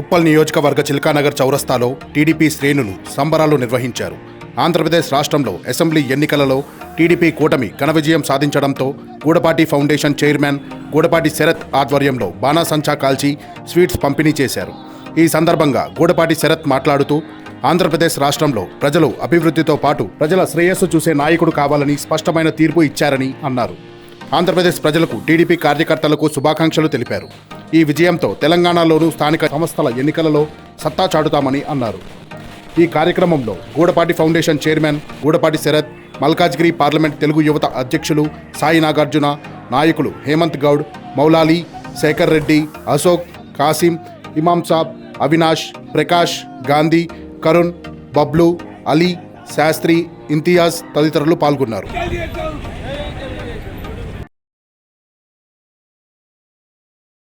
ఉప్పల్ నియోజకవర్గ చిల్కానగర్ చౌరస్తాలో టీడీపీ శ్రేణులు సంబరాలు నిర్వహించారు. ఆంధ్రప్రదేశ్ రాష్ట్రంలో అసెంబ్లీ ఎన్నికలలో టీడీపీ కూటమి ఘన విజయం సాధించడంతో గూడపాటి ఫౌండేషన్ చైర్మన్ గూడపాటి శరత్ ఆధ్వర్యంలో బాణాసంచా కాల్చి స్వీట్స్ పంపిణీ చేశారు. ఈ సందర్భంగా గూడపాటి శరత్ మాట్లాడుతూ ఆంధ్రప్రదేశ్ రాష్ట్రంలో ప్రజలు అభివృద్ధితో పాటు ప్రజల శ్రేయస్సు చూసే నాయకుడు కావాలని స్పష్టమైన తీర్పు ఇచ్చారని అన్నారు. ఆంధ్రప్రదేశ్ ప్రజలకు టీడీపీ కార్యకర్తలకు శుభాకాంక్షలు తెలిపారు. ఈ విజయంతో తెలంగాణలోనూ స్థానిక సంస్థల ఎన్నికలలో సత్తా చాటుతామని అన్నారు. ఈ కార్యక్రమంలో Gudapati foundation chairman Gudapati Sarath Malkajgiri parliament Telugu యువత అధ్యక్షులు సాయి నాగార్జున నాయకులు హేమంత్ గౌడ్ మౌలాలి శేఖర్ రెడ్డి అశోక్ కాసిం ఇమాం సాబ్ అవినాష్ ప్రకాష్ గాంధీ కరుణ్ బబ్లు అలీ శాస్త్రి ఇంతియాజ్ తదితరులు పాల్గొన్నారు.